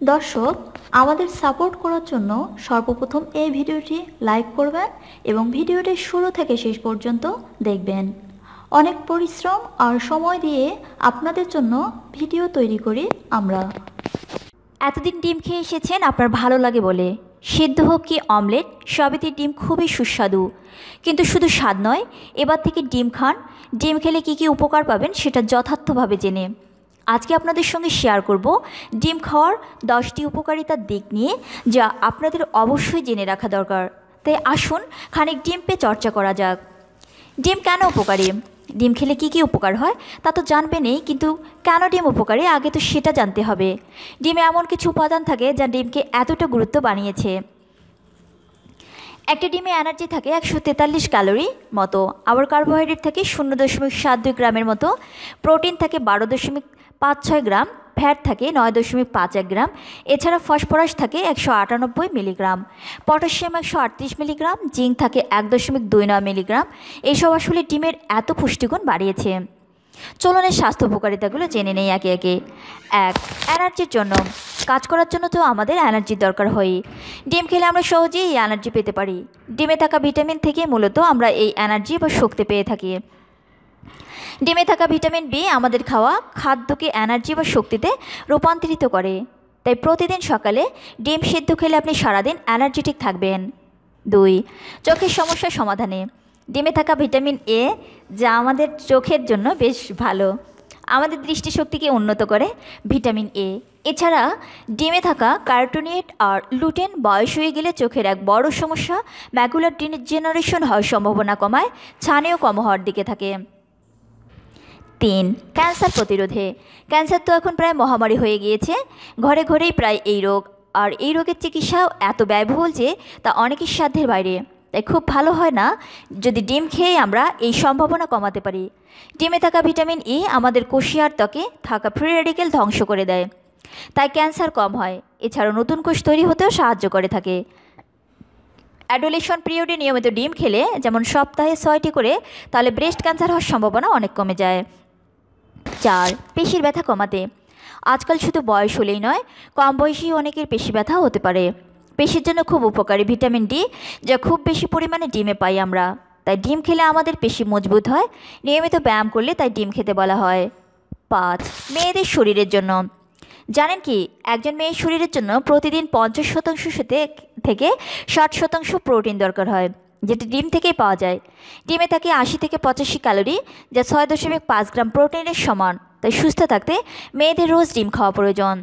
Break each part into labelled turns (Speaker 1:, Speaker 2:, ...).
Speaker 1: দর্শক, আমাদের সাপোর্ট করার জন্য সর্বপ্রথম এই ভিডিওটি লাইক করবেন এবং ভিডিওটি শুরু থেকে শেষ পর্যন্ত দেখবেন। অনেক পরিশ্রম আর সময় দিয়ে আপনাদের জন্য ভিডিও তৈরি করি আমরা।
Speaker 2: এতদিন ডিম খেয়ে এসেছেন আপনার ভালো লাগে বলে। সিদ্ধ হোক কি অমলেট সবেতে ডিম খুবই সুস্বাদু। কিন্তু শুধু স্বাদ নয়, এবার থেকে ডিম খান। ডিম খেলে কি কি উপকার পাবেন সেটা যথার্থভাবে জেনে। আজকে আপনাদের সঙ্গে শেয়ার করব ডিম খাওয়ার দশটি উপকারিতার দিক নিয়ে, যা আপনাদের অবশ্যই জেনে রাখা দরকার। তাই আসুন খানিক ডিম পেয়ে চর্চা করা যাক। ডিম কেন উপকারী? ডিম খেলে কি কি উপকার হয়? তা তো জানবেনই কিন্তু কেন ডিম উপকারী? আগে তো সেটা জানতে হবে। ডিমে এমন কিছু উপাদান থাকে যা ডিমকে এতটা গুরুত্ব বানিয়েছে। একটা ডিমে এনার্জি থাকে একশো তেতাল্লিশ ক্যালোরি মতো। আবার কার্বোহাইড্রেট থাকে শূন্য দশমিক সাত দুই গ্রামের মতো। প্রোটিন থাকে বারো দশমিক পাঁচ ছয় গ্রাম। ফ্যাট থাকে নয় দশমিক পাঁচ এক গ্রাম। এছাড়া ফসফরাস থাকে একশো আটানব্বই মিলিগ্রাম। পটাশিয়াম একশো আটত্রিশ মিলিগ্রাম। জিঙ্ক থাকে এক দশমিক দুই নয় মিলিগ্রাম। এইসব আসলে ডিমের এত পুষ্টিগুণ বাড়িয়েছে। চলুন এর স্বাস্থ্য উপকারিতাগুলো জেনে নেই একে একে। এক, এনার্জির জন্য। কাজ করার জন্য তো আমাদের এনার্জির দরকার হয় ডিম খেলে আমরা সহজেই এই এনার্জি পেতে পারি। ডিমে থাকা ভিটামিন থেকে মূলত আমরা এই এনার্জি বা শক্তি পেয়ে থাকি। ডিমে থাকা ভিটামিন বি আমাদের খাওয়া খাদ্যকে এনার্জি বা শক্তিতে রূপান্তরিত করে। তাই প্রতিদিন সকালে ডিম সিদ্ধ খেলে আপনি সারাদিন এনার্জেটিক থাকবেন। দুই, চোখের সমস্যার সমাধানে। ডিমে থাকা ভিটামিন এ যা আমাদের চোখের জন্য বেশ ভালো। আমাদের দৃষ্টিশক্তিকে উন্নত করে ভিটামিন এ। এছাড়া ডিমে থাকা কার্টুনিয়েট আর লুটেন বয়স হয়ে গেলে চোখের এক বড় সমস্যা, ম্যাকুলার জেনারেশন হওয়ার সম্ভাবনা কমায়, ছানেও কম হওয়ার দিকে থাকে। তিন, ক্যান্সার প্রতিরোধে। ক্যান্সার তো এখন প্রায় মহামারী হয়ে গিয়েছে। ঘরে ঘরেই প্রায় এই রোগ। আর এই রোগের চিকিৎসাও এত ব্যয়বহুল যে তা অনেকের সাধ্যের বাইরে। তাই খুব ভালো হয় না যদি ডিম খেয়ে আমরা এই সম্ভাবনা কমাতে পারি। ডিমে থাকা ভিটামিন ই আমাদের কোষিয়ার ত্বকে থাকা ফ্রি রেডিকেল ধ্বংস করে দেয়। তাই ক্যান্সার কম হয়। এছাড়াও নতুন কোষ তৈরি হতেও সাহায্য করে থাকে। অ্যাডোলেশন পিরিয়ডে নিয়মিত ডিম খেলে যেমন সপ্তাহে ছয়টি করে, তাহলে ব্রেস্ট ক্যান্সার হওয়ার সম্ভাবনা অনেক কমে যায়। চার, পেশির ব্যথা কমাতে। আজকাল শুধু বয়স হলেই নয়, কম বয়সী অনেকের পেশি ব্যথা হতে পারে। পেশির জন্য খুব উপকারী ভিটামিন ডি, যা খুব বেশি পরিমাণে ডিমে পাই আমরা। তাই ডিম খেলে আমাদের পেশি মজবুত হয়, নিয়মিত ব্যায়াম করলে তাই ডিম খেতে বলা হয়। পাঁচ, মেয়েদের শরীরের জন্য। জানেন কি, একজন মেয়ের শরীরের জন্য প্রতিদিন পঞ্চাশ শতাংশ থেকে ষাট শতাংশ প্রোটিন দরকার হয়, যেটি ডিম থেকেই পাওয়া যায়। ডিমে থাকে আশি থেকে পঁচাশি ক্যালোরি, যা ছয় দশমিক পাঁচ গ্রাম প্রোটিনের সমান। তাই সুস্থ থাকতে মেয়েদের রোজ ডিম খাওয়া প্রয়োজন।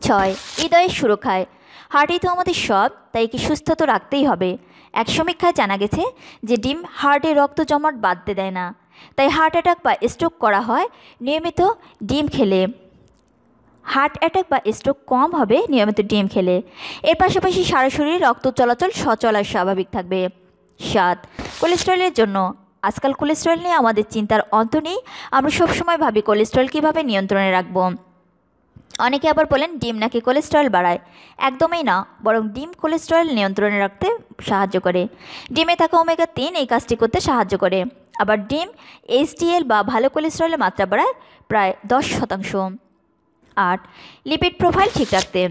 Speaker 2: ছয়, হৃদয়ের সুরক্ষায়। হার্টই তো আমাদের সব, তাই কি সুস্থ তো রাখতেই হবে। এক সমীক্ষায় জানা গেছে যে ডিম হার্টে রক্ত জমাট বাঁধতে দেয় না। তাই হার্ট অ্যাটাক বা স্ট্রোক করা হয় নিয়মিত ডিম খেলে। হার্ট অ্যাটাক বা স্ট্রোক কম হবে নিয়মিত ডিম খেলে। এর পাশাপাশি সারা শরীরে রক্ত চলাচল সচল আর স্বাভাবিক থাকবে। সাত, কোলেস্ট্রলের জন্য। আজকাল কোলেস্ট্রল নিয়ে আমাদের চিন্তার অন্ত নেই। আমরা সবসময় ভাবি কোলেস্ট্রল কীভাবে নিয়ন্ত্রণে রাখব। অনেকে আবার বলেন ডিম নাকি কোলেস্ট্রল বাড়ায়। একদমই না, বরং ডিম কোলেস্ট্রল নিয়ন্ত্রণে রাখতে সাহায্য করে। ডিমে থাকা ওমেগা তিন এই কাজটি করতে সাহায্য করে। আবার ডিম এইচডিএল বা ভালো কোলেস্ট্রলের মাত্রা বাড়ায় প্রায় দশ শতাংশ। আট লিপিড প্রোফাইল ঠিক রাখতে।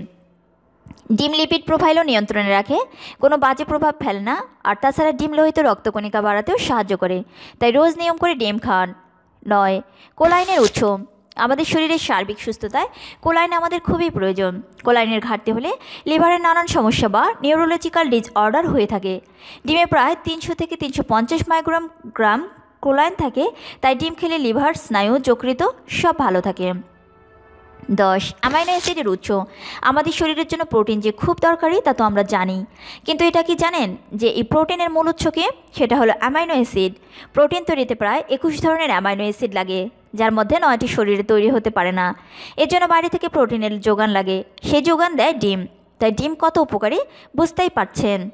Speaker 2: ডিম লিপিড প্রোফাইলও নিয়ন্ত্রণে রাখে, কোনো বাজে প্রভাব ফেলে না, আর তাছাড়া ডিম লোহিত রক্তকণিকা বাড়াতেও সাহায্য করে। তাই রোজ নিয়ম করে ডিম খান। নয়, কোলাইনের উৎস। আমাদের শরীরের সার্বিক সুস্থতায় কোলাইন আমাদের খুবই প্রয়োজন। কোলাইনের ঘাটতি হলে লিভারের নানান সমস্যা বা নিউরোলজিক্যাল ডিসঅর্ডার হয়ে থাকে। ডিমে প্রায় তিনশো থেকে তিনশো পঞ্চাশ মাইক্রোগ্রাম গ্রাম কোলাইন থাকে, তাই ডিম খেলে লিভার, স্নায়ু যকৃত সব ভালো থাকে। দশ, অ্যামাইনো অ্যাসিডের উৎস। আমাদের শরীরের জন্য প্রোটিন যে খুব দরকারি, তা তো আমরা জানি। কিন্তু এটা কি জানেন? যে এই প্রোটিনের মূল উৎসকে সেটা হলো অ্যামাইনো অ্যাসিড। প্রোটিন তৈরিতে প্রায় একুশ ধরনের অ্যামাইনো অ্যাসিড লাগে। যার মধ্যে নয়টি শরীরে তৈরি হতে পারে না। এর জন্য বাইরে থেকে প্রোটিনের যোগান লাগে। সেই যোগান দেয় ডিম। তাই ডিম কত উপকারী বুঝতেই পারছেন।